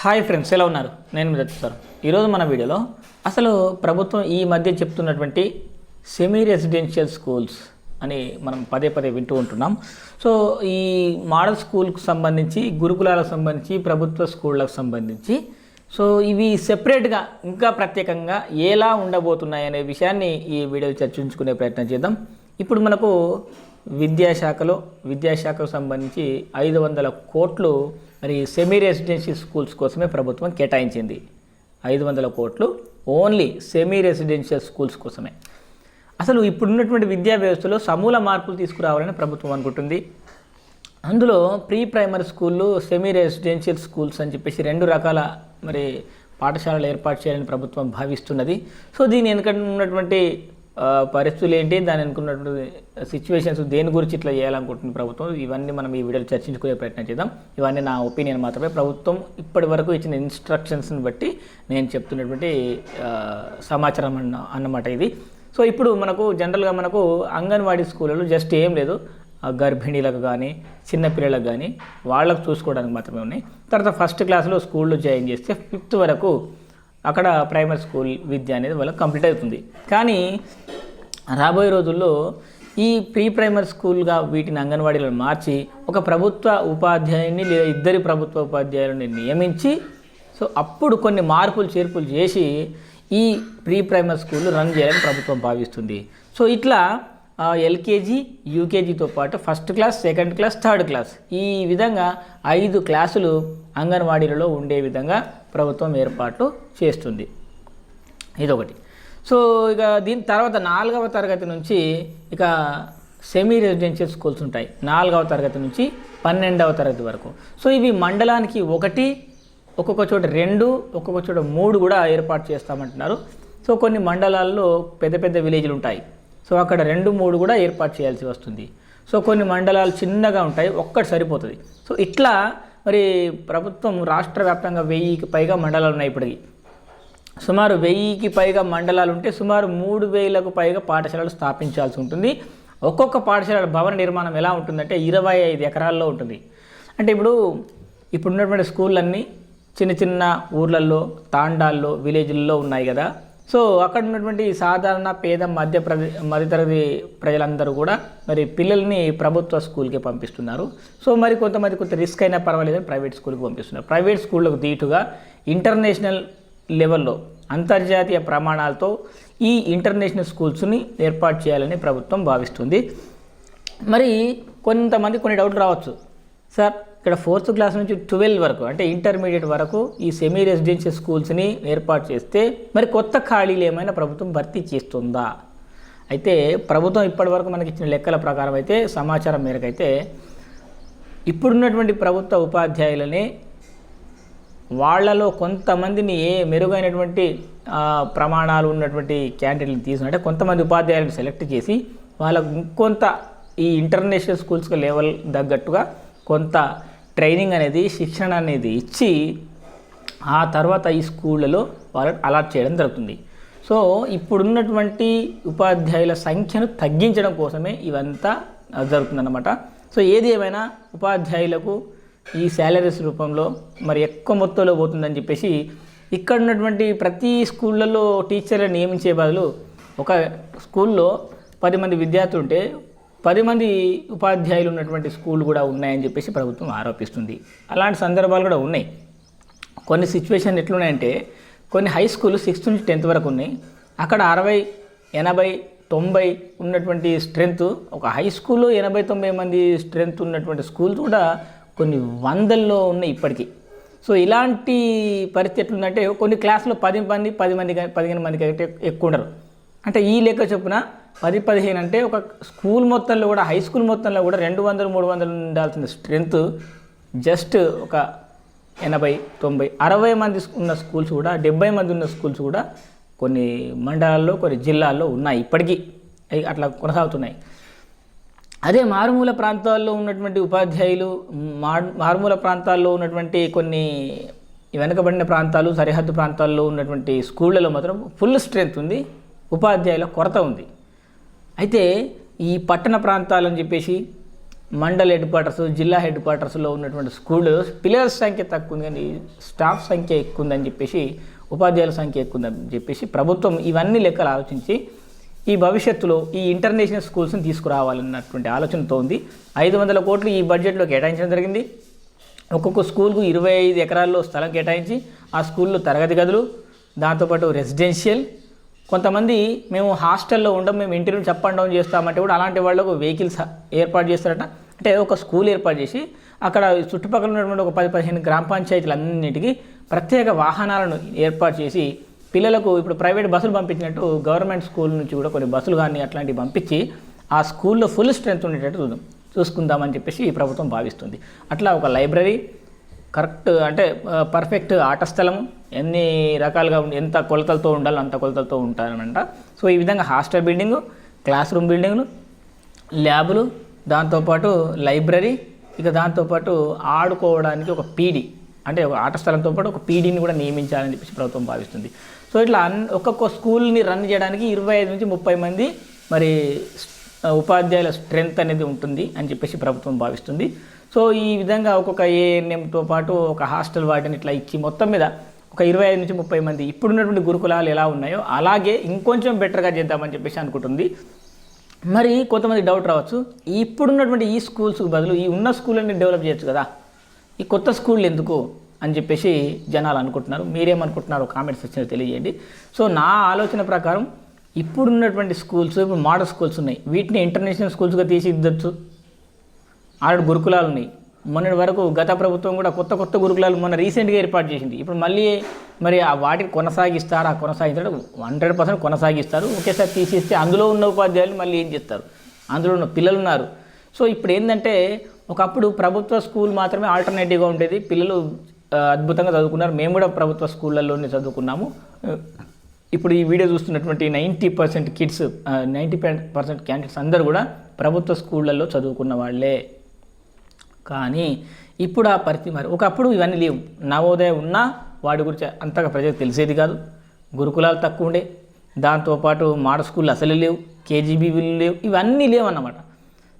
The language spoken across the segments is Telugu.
హాయ్ ఫ్రెండ్స్ ఎలా ఉన్నారు? నేను మీరు సార్. ఈరోజు మన వీడియోలో అసలు ప్రభుత్వం ఈ మధ్య చెప్తున్నటువంటి సెమీ రెసిడెన్షియల్ స్కూల్స్ అని మనం పదే పదే వింటూ ఉంటున్నాం. సో ఈ మోడల్ స్కూల్కి సంబంధించి గురుకులాలకు సంబంధించి ప్రభుత్వ స్కూళ్ళకు సంబంధించి సో ఇవి సెపరేట్గా ఇంకా ప్రత్యేకంగా ఎలా ఉండబోతున్నాయి అనే విషయాన్ని ఈ వీడియో చర్చించుకునే ప్రయత్నం చేద్దాం. ఇప్పుడు మనకు విద్యాశాఖలో విద్యాశాఖకు సంబంధించి ఐదు వందల కోట్లు మరి సెమీ రెసిడెన్షియల్ స్కూల్స్ కోసమే ప్రభుత్వం కేటాయించింది. ఐదు వందల కోట్లు ఓన్లీ సెమీ రెసిడెన్షియల్ స్కూల్స్ కోసమే. అసలు ఇప్పుడున్నటువంటి విద్యా వ్యవస్థలో సమూల మార్పులు తీసుకురావాలని ప్రభుత్వం అనుకుంటుంది. అందులో ప్రీ ప్రైమరీ స్కూళ్ళు సెమీ రెసిడెన్షియల్ స్కూల్స్ అని చెప్పేసి రెండు రకాల మరి పాఠశాలలు ఏర్పాటు చేయాలని ప్రభుత్వం భావిస్తున్నది. సో దీని వెనుక ఉన్నటువంటి పరిస్థితులు ఏంటి? దాని అనుకున్నటువంటి సిచ్యువేషన్స్ దేని గురించి ఇట్లా చేయాలనుకుంటుంది ప్రభుత్వం? ఇవన్నీ మనం ఈ వీడియోలో చర్చించుకునే ప్రయత్నం చేద్దాం. ఇవన్నీ నా ఒపీనియన్ మాత్రమే. ప్రభుత్వం ఇప్పటి వరకు ఇచ్చిన ఇన్స్ట్రక్షన్స్ని బట్టి నేను చెప్తున్నటువంటి సమాచారం అన్న అన్నమాట ఇది. సో ఇప్పుడు మనకు జనరల్గా మనకు అంగన్వాడీ స్కూళ్ళలో జస్ట్ ఏం లేదు. గర్భిణీలకు కానీ చిన్నపిల్లలకు కానీ వాళ్ళకు చూసుకోవడానికి మాత్రమే ఉన్నాయి. తర్వాత ఫస్ట్ క్లాస్లో స్కూల్లో జాయిన్ చేస్తే ఫిఫ్త్ వరకు అక్కడ ప్రైమరీ స్కూల్ విద్య అనేది వాళ్ళకి కంప్లీట్ అవుతుంది. కానీ రాబోయే రోజుల్లో ఈ ప్రీ ప్రైమరీ స్కూల్గా వీటిని అంగన్వాడీలను మార్చి ఒక ప్రభుత్వ ఉపాధ్యాయుని లేదా ఇద్దరి ప్రభుత్వ ఉపాధ్యాయులని నియమించి సో అప్పుడు కొన్ని మార్పులు చేర్పులు చేసి ఈ ప్రీ ప్రైమరీ స్కూల్ రన్ చేయాలని ప్రభుత్వం భావిస్తుంది. సో ఇట్లా ఎల్కేజీ యూకేజీతో పాటు first class second class third class ఈ విధంగా ఐదు క్లాసులు అంగన్వాడీలలో ఉండే విధంగా ప్రభుత్వం ఏర్పాట్లు చేస్తుంది. ఇదొకటి. సో ఇక దీని తర్వాత నాలుగవ తరగతి నుంచి ఇక సెమీ రెసిడెన్షియల్ స్కూల్స్ ఉంటాయి. నాలుగవ తరగతి నుంచి పన్నెండవ తరగతి వరకు. సో ఇవి మండలానికి ఒకటి ఒక్కొక్క చోట రెండు ఒక్కొక్క చోట మూడు కూడా ఏర్పాటు చేస్తామంటున్నారు. సో కొన్ని మండలాల్లో పెద్ద పెద్ద విలేజ్లు ఉంటాయి. సో అక్కడ రెండు మూడు కూడా ఏర్పాటు చేయాల్సి వస్తుంది. సో కొన్ని మండలాలు చిన్నగా ఉంటాయి ఒక్కటి సరిపోతుంది. సో ఇట్లా మరి ప్రభుత్వం రాష్ట్ర వ్యాప్తంగా వెయ్యికి పైగా మండలాలు ఉన్నాయి ఇప్పటికి. సుమారు వెయ్యికి పైగా మండలాలు ఉంటే సుమారు మూడు వేలకు పైగా పాఠశాలలు స్థాపించాల్సి ఉంటుంది. ఒక్కొక్క పాఠశాల భవన నిర్మాణం ఎలా ఉంటుందంటే ఇరవై ఐదు ఎకరాల్లో ఉంటుంది. అంటే ఇప్పుడు ఇప్పుడు ఉన్నటువంటి స్కూళ్ళన్నీ చిన్న చిన్న ఊర్లల్లో తాండాల్లో విలేజ్లలో ఉన్నాయి కదా. సో అక్కడ ఉన్నటువంటి సాధారణ పేద మధ్య ప్రదే మధ్యతరగతి ప్రజలందరూ కూడా మరి పిల్లల్ని ప్రభుత్వ స్కూల్కి పంపిస్తున్నారు. సో మరి కొంతమంది కొంత రిస్క్ అయినా పర్వాలేదని ప్రైవేట్ స్కూల్కి పంపిస్తున్నారు. ప్రైవేట్ స్కూళ్ళకు దీటుగా ఇంటర్నేషనల్ లెవెల్లో అంతర్జాతీయ ప్రమాణాలతో ఈ ఇంటర్నేషనల్ స్కూల్స్ని ఏర్పాటు చేయాలని ప్రభుత్వం భావిస్తుంది. మరి కొంతమంది కొన్ని డౌట్లు రావచ్చు. సార్ ఇక్కడ ఫోర్త్ క్లాస్ నుంచి ట్వెల్వ్ వరకు అంటే ఇంటర్మీడియట్ వరకు ఈ సెమీ రెసిడెన్షియల్ స్కూల్స్ని ఏర్పాటు చేస్తే మరి కొత్త ఖాళీలు ఏమైనా ప్రభుత్వం భర్తీ చేస్తుందా? అయితే ప్రభుత్వం ఇప్పటివరకు మనకి ఇచ్చిన లెక్కల ప్రకారం అయితే సమాచారం మేరకు అయితే ఇప్పుడున్నటువంటి ప్రభుత్వ ఉపాధ్యాయులని వాళ్ళలో కొంతమందిని ఏ మెరుగైనటువంటి ప్రమాణాలు ఉన్నటువంటి క్యాండిడేట్ని తీసుకుంటే కొంతమంది ఉపాధ్యాయులను సెలెక్ట్ చేసి వాళ్ళకు ఇంకొంత ఈ ఇంటర్నేషనల్ స్కూల్స్కి లెవెల్ తగ్గట్టుగా కొంత ట్రైనింగ్ అనేది శిక్షణ అనేది ఇచ్చి ఆ తర్వాత ఈ స్కూళ్ళలో వాళ్ళని అలాట్ చేయడం జరుగుతుంది. సో ఇప్పుడున్నటువంటి ఉపాధ్యాయుల సంఖ్యను తగ్గించడం కోసమే ఇవంతా జరుగుతుందన్నమాట. సో ఏది ఏమైనా ఉపాధ్యాయులకు ఈ శాలరీస్ రూపంలో మరి ఎక్కువ మొత్తంలో పోతుందని చెప్పేసి ఇక్కడ ఉన్నటువంటి ప్రతి స్కూళ్ళల్లో టీచర్లను నియమించే బదులు ఒక స్కూల్లో పది మంది విద్యార్థులు ఉంటే పది మంది ఉపాధ్యాయులు ఉన్నటువంటి స్కూల్ కూడా ఉన్నాయని చెప్పేసి ప్రభుత్వం ఆరోపిస్తుంది. అలాంటి సందర్భాలు కూడా ఉన్నాయి. కొన్ని సిచ్యువేషన్ ఎట్లున్నాయంటే కొన్ని హై స్కూల్ సిక్స్త్ నుంచి టెన్త్ వరకు ఉన్నాయి. అక్కడ అరవై ఎనభై తొంభై ఉన్నటువంటి స్ట్రెంత్ ఒక హై స్కూల్లో ఎనభై తొంభై మంది స్ట్రెంత్ ఉన్నటువంటి స్కూల్స్ కూడా కొన్ని వందల్లో ఉన్నాయి ఇప్పటికీ. సో ఇలాంటి పరిస్థితి ఎట్లుందంటే కొన్ని క్లాసులో పది మంది పది మంది పదిహేను మంది కంటే ఎక్కువ ఉండరు. అంటే ఈ లెక్క చొప్పున పది పదిహేను అంటే ఒక స్కూల్ మొత్తంలో కూడా హై స్కూల్ మొత్తంలో కూడా రెండు వందలు మూడు వందలు ఉండాల్సిన స్ట్రెంత్ జస్ట్ ఒక ఎనభై తొంభై అరవై మంది ఉన్న స్కూల్స్ కూడా డెబ్బై మంది ఉన్న స్కూల్స్ కూడా కొన్ని మండలాల్లో కొన్ని జిల్లాల్లో ఉన్నాయి. ఇప్పటికీ అవి అట్లా కొనసాగుతున్నాయి. అదే మారుమూల ప్రాంతాల్లో ఉన్నటువంటి ఉపాధ్యాయులు మారుమూల ప్రాంతాల్లో ఉన్నటువంటి కొన్ని వెనుకబడిన ప్రాంతాలు సరిహద్దు ప్రాంతాల్లో ఉన్నటువంటి స్కూళ్ళలో మాత్రం ఫుల్ స్ట్రెంత్ ఉంది. ఉపాధ్యాయుల కొరత ఉంది. అయితే ఈ పట్టణ ప్రాంతాలని చెప్పేసి మండల్ హెడ్ క్వార్టర్స్ జిల్లా హెడ్ క్వార్టర్స్లో ఉన్నటువంటి స్కూళ్ళు పిల్లల సంఖ్య తక్కువ ఉంది కానీ స్టాఫ్ సంఖ్య ఎక్కువ ఉందని చెప్పేసి ఉపాధ్యాయుల సంఖ్య ఎక్కువ ఉందని చెప్పేసి ప్రభుత్వం ఇవన్నీ లెక్కలు ఆలోచించి ఈ భవిష్యత్తులో ఈ ఇంటర్నేషనల్ స్కూల్స్ని తీసుకురావాలన్నటువంటి ఆలోచనతో ఉంది. ఐదు వందల కోట్లు ఈ బడ్జెట్లో కేటాయించడం జరిగింది. ఒక్కొక్క స్కూల్కు ఇరవై ఐదు ఎకరాల్లో స్థలం కేటాయించి ఆ స్కూల్లో తరగతి గదులు దాంతోపాటు రెసిడెన్షియల్ కొంతమంది మేము హాస్టల్లో ఉండం మేము ఇంటి నుంచి అప్ అండ్ డౌన్ చేస్తామంటే కూడా అలాంటి వాళ్ళకు వెహికల్స్ ఏర్పాటు చేస్తారట. అంటే ఒక స్కూల్ ఏర్పాటు చేసి అక్కడ చుట్టుపక్కల ఉన్నటువంటి ఒక పది పదిహేను గ్రామ పంచాయతీలన్నిటికీ ప్రత్యేక వాహనాలను ఏర్పాటు చేసి పిల్లలకు ఇప్పుడు ప్రైవేట్ బస్సులు పంపించినట్టు గవర్నమెంట్ స్కూల్ నుంచి కూడా కొన్ని బస్సులు కానీ అట్లాంటివి పంపించి ఆ స్కూల్లో ఫుల్ స్ట్రెంత్ ఉండేటట్టు చూద్దాం చూసుకుందామని చెప్పేసి ఈ ప్రభుత్వం భావిస్తుంది. అట్లా ఒక లైబ్రరీ కరెక్ట్ అంటే పర్ఫెక్ట్ ఆట స్థలం ఎన్ని రకాలుగా ఎంత కొలతలతో ఉండాలో అంత కొలతలతో ఉంటారనమాట సో ఈ విధంగా హాస్టల్ బిల్డింగు క్లాస్ రూమ్ బిల్డింగ్లు ల్యాబులు దాంతోపాటు లైబ్రరీ ఇక దాంతోపాటు ఆడుకోవడానికి ఒక పీడీ అంటే ఒక ఆట స్థలంతో పాటు ఒక పీడీని కూడా నియమించాలని చెప్పేసి ప్రభుత్వం భావిస్తుంది. సో ఇట్లా అన్ ఒక్కొక్క స్కూల్ని రన్ చేయడానికి ఇరవై ఐదు నుంచి ముప్పై మంది మరి ఉపాధ్యాయుల స్ట్రెంగ్త్ అనేది ఉంటుంది అని చెప్పేసి ప్రభుత్వం భావిస్తుంది. సో ఈ విధంగా ఒక్కొక్క ఏఎన్ఎంతో పాటు ఒక హాస్టల్ వాటిని ఇట్లా ఇచ్చి మొత్తం మీద ఒక ఇరవై ఐదు నుంచి ముప్పై మంది ఇప్పుడున్నటువంటి గురుకులాలు ఎలా ఉన్నాయో అలాగే ఇంకొంచెం బెటర్గా చేద్దామని చెప్పేసి అనుకుంటుంది. మరి కొంతమంది డౌట్ రావచ్చు. ఇప్పుడున్నటువంటి ఈ స్కూల్స్కి బదులు ఈ ఉన్న స్కూళ్ళని డెవలప్ చేయొచ్చు కదా. ఈ కొత్త స్కూళ్ళు ఎందుకు అని చెప్పేసి జనాలు అనుకుంటున్నారు. మీరేమనుకుంటున్నారు కామెంట్స్ వచ్చిన తెలియజేయండి. సో నా ఆలోచన ప్రకారం ఇప్పుడున్నటువంటి స్కూల్స్ ఇప్పుడు మోడల్ స్కూల్స్ ఉన్నాయి. వీటిని ఇంటర్నేషనల్ స్కూల్స్గా తీసిద్దచ్చు ఆరు గురుకులాలు ఉన్నాయి మొన్నటి వరకు గత ప్రభుత్వం కూడా కొత్త కొత్త గురుకులాలు మొన్న రీసెంట్గా ఏర్పాటు చేసింది. ఇప్పుడు మళ్ళీ మరి ఆ వాటిని కొనసాగిస్తారు? ఆ కొనసాగించడం హండ్రెడ్ పర్సెంట్ కొనసాగిస్తారు. ఒకేసారి తీసేస్తే అందులో ఉన్న ఉపాధ్యాయులు మళ్ళీ ఏం చేస్తారు? అందులో ఉన్న పిల్లలు ఉన్నారు. సో ఇప్పుడు ఏంటంటే ఒకప్పుడు ప్రభుత్వ స్కూల్ మాత్రమే ఆల్టర్నేటివ్గా ఉండేది. పిల్లలు అద్భుతంగా చదువుకున్నారు. మేము కూడా ప్రభుత్వ స్కూళ్ళల్లోనే చదువుకున్నాము. ఇప్పుడు ఈ వీడియో చూస్తున్నటువంటి ninety percent kids ninety percent candidates అందరూ కూడా ప్రభుత్వ స్కూళ్ళల్లో చదువుకున్న వాళ్ళే. కానీ ఇప్పుడు ఆ పరిస్థితి మరి ఒకప్పుడు ఇవన్నీ లేవు. నవోదయం ఉన్నా వాడి గురించి అంతగా ప్రజలకు తెలిసేది కాదు. గురుకులాలు తక్కువ ఉండే. దాంతోపాటు మాడ స్కూళ్ళు అసలు లేవు. కేజీబీవీలు లేవు. ఇవన్నీ లేవు అన్నమాట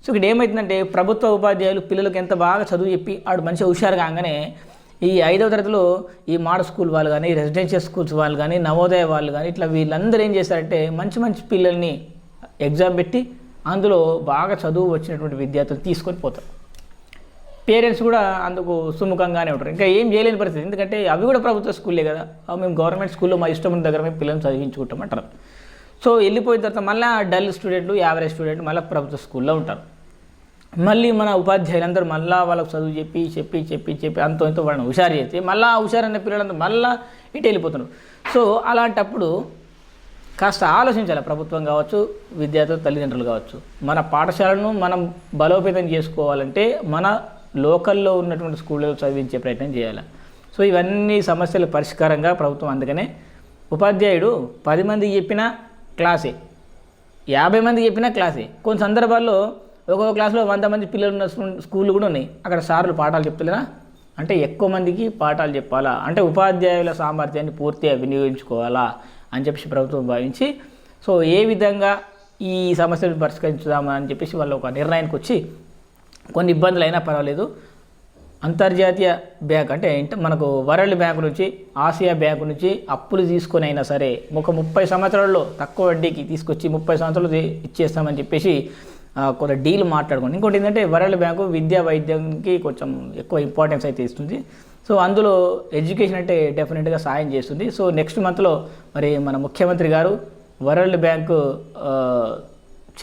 సో ఇక్కడ ఏమవుతుందంటే ప్రభుత్వ ఉపాధ్యాయులు పిల్లలకు ఎంత బాగా చదువు చెప్పి ఆడు మంచిగా హుషారు కాగానే ఈ ఐదవ తరగతిలో ఈ మాడ స్కూల్ వాళ్ళు కానీ రెసిడెన్షియల్ స్కూల్స్ వాళ్ళు కానీ నవోదయ వాళ్ళు కానీ ఇట్లా వీళ్ళందరూ ఏం చేశారంటే మంచి మంచి పిల్లల్ని ఎగ్జామ్ పెట్టి అందులో బాగా చదువు వచ్చినటువంటి విద్యార్థులు తీసుకొని పోతారు. పేరెంట్స్ కూడా అందుకు సుముఖంగానే ఉంటారు. ఇంకా ఏం చేయలేని పరిస్థితి. ఎందుకంటే అవి కూడా ప్రభుత్వ స్కూల్లే కదా. మేము గవర్నమెంట్ స్కూల్లో మా ఇష్టం ఉన్న దగ్గర మేము పిల్లల్ని చదివించుకుంటాం అంటారు సో వెళ్ళిపోయిన తర్వాత మళ్ళీ డల్ స్టూడెంట్లు యావరేజ్ స్టూడెంట్ మళ్ళీ ప్రభుత్వ స్కూల్లో ఉంటారు. మళ్ళీ మన ఉపాధ్యాయులందరూ మళ్ళీ వాళ్ళకు చదువు చెప్పి చెప్పి చెప్పి చెప్పి అంతో ఎంతో వాళ్ళని హుషారు చేస్తే మళ్ళీ హుషారు పిల్లలందరూ మళ్ళీ ఇటు వెళ్ళిపోతున్నారు. సో అలాంటప్పుడు కాస్త ఆలోచించాలి. ప్రభుత్వం కావచ్చు విద్యార్థులు తల్లిదండ్రులు కావచ్చు. మన పాఠశాలను మనం బలోపేతం చేసుకోవాలంటే మన లోకల్లో ఉన్నటువంటి స్కూళ్ళలో చదివించే ప్రయత్నం చేయాలి. సో ఇవన్నీ సమస్యల పరిష్కారంగా ప్రభుత్వం అందుకనే ఉపాధ్యాయుడు పది మందికి చెప్పినా క్లాసే. యాభై మందికి చెప్పినా క్లాసే. కొన్ని సందర్భాల్లో ఒక్కొక్క క్లాస్లో వంద మంది పిల్లలు ఉన్న స్కూళ్ళు కూడా ఉన్నాయి. అక్కడ సార్లు పాఠాలు చెప్తలేరా అంటే ఎక్కువ మందికి పాఠాలు చెప్పాలా? అంటే ఉపాధ్యాయుల సామర్థ్యాన్ని పూర్తిగా వినియోగించుకోవాలా? అని చెప్పేసి ప్రభుత్వం భావించి సో ఏ విధంగా ఈ సమస్యను పరిష్కరించుదామా అని చెప్పేసి వాళ్ళు ఒక నిర్ణయానికి వచ్చి కొన్ని ఇబ్బందులు అయినా పర్వాలేదు. అంతర్జాతీయ బ్యాంక్ అంటే మనకు వరల్డ్ బ్యాంక్ నుంచి ఆసియా బ్యాంక్ నుంచి అప్పులు తీసుకొని అయినా సరే ఒక ముప్పై సంవత్సరాల్లో తక్కువ వడ్డీకి తీసుకొచ్చి ముప్పై సంవత్సరాలు ఇచ్చేస్తామని చెప్పేసి కొంత డీల్ మాట్లాడుకోండి. ఇంకోటి ఏంటంటే వరల్డ్ బ్యాంకు విద్యా వైద్యంకి కొంచెం ఎక్కువ ఇంపార్టెన్స్ అయితే ఇస్తుంది. సో అందులో ఎడ్యుకేషన్ అంటే డెఫినెట్గా సాయం చేస్తుంది. సో నెక్స్ట్ మంత్లో మరి మన ముఖ్యమంత్రి గారు వరల్డ్ బ్యాంకు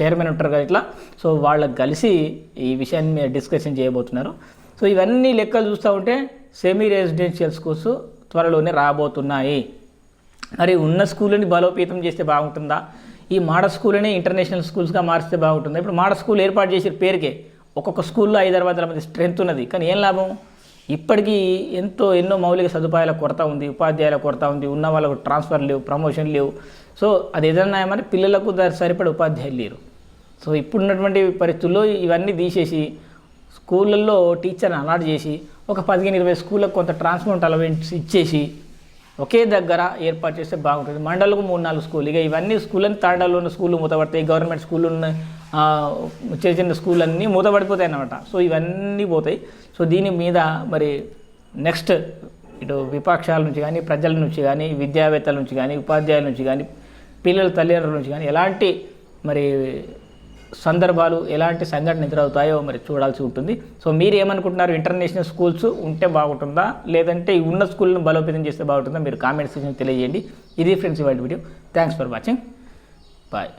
చైర్మన్ ఉంటారు కదా ఇట్లా. సో వాళ్ళకి కలిసి ఈ విషయాన్ని డిస్కషన్ చేయబోతున్నారు. సో ఇవన్నీ లెక్కలు చూస్తూ ఉంటే సెమీ రెసిడెన్షియల్ స్కూల్స్ త్వరలోనే రాబోతున్నాయి. మరి ఉన్న స్కూల్ని బలోపేతం చేస్తే బాగుంటుందా? ఈ మాడ స్కూల్ని ఇంటర్నేషనల్ స్కూల్స్గా మార్చితే బాగుంటుందా? ఇప్పుడు మాడ స్కూల్ ఏర్పాటు చేసిన పేరుకే ఒక్కొక్క స్కూల్లో ఐదారు వందల మంది స్ట్రెంత్ ఉన్నది. కానీ ఏం లాభం? ఇప్పటికీ ఎంతో ఎన్నో మౌలిక సదుపాయాల కొరత ఉంది ఉపాధ్యాయుల కొరత ఉంది ఉన్న వాళ్ళకు ట్రాన్స్ఫర్ లేవు ప్రమోషన్ లేవు. సో అది ఏదన్నా ఏమని పిల్లలకు దానికి సరిపడే ఉపాధ్యాయులు లేరు. సో ఇప్పుడున్నటువంటి పరిస్థితుల్లో ఇవన్నీ తీసేసి స్కూళ్ళల్లో టీచర్ని అలాట్ చేసి ఒక పదిహేను ఇరవై స్కూళ్ళకు కొంత ట్రాన్స్పోర్ట్ అలవెన్స్ ఇచ్చేసి ఒకే దగ్గర ఏర్పాటు చేస్తే బాగుంటుంది. మండలకు మూడు నాలుగు స్కూల్ ఇక ఇవన్నీ స్కూల్ అని తాండాలో ఉన్న స్కూళ్ళు మూతపడతాయి. గవర్నమెంట్ స్కూల్ ఉన్న చిన్న చిన్న స్కూల్ అన్నీ మూతపడిపోతాయి అన్నమాట. సో ఇవన్నీ పోతాయి. సో దీని మీద మరి నెక్స్ట్ ఇటు విపక్షాల నుంచి కానీ ప్రజల నుంచి కానీ విద్యావేత్తల నుంచి కానీ ఉపాధ్యాయుల నుంచి కానీ పిల్లల తల్లిదండ్రుల నుంచి కానీ ఎలాంటి మరి సందర్భాలు ఎలాంటి సంఘటన ఎదురవుతాయో మరి చూడాల్సి ఉంటుంది. సో మీరు ఏమనుకుంటున్నారు ఇంటర్నేషనల్ స్కూల్స్ ఉంటే బాగుంటుందా? లేదంటే ఉన్న స్కూల్ని బలోపేతం చేస్తే బాగుంటుందా? మీరు కామెంట్ సెక్షన్ తెలియజేయండి. ఇది ఫ్రెండ్స్ ఇవాళ video. Thanks for watching bye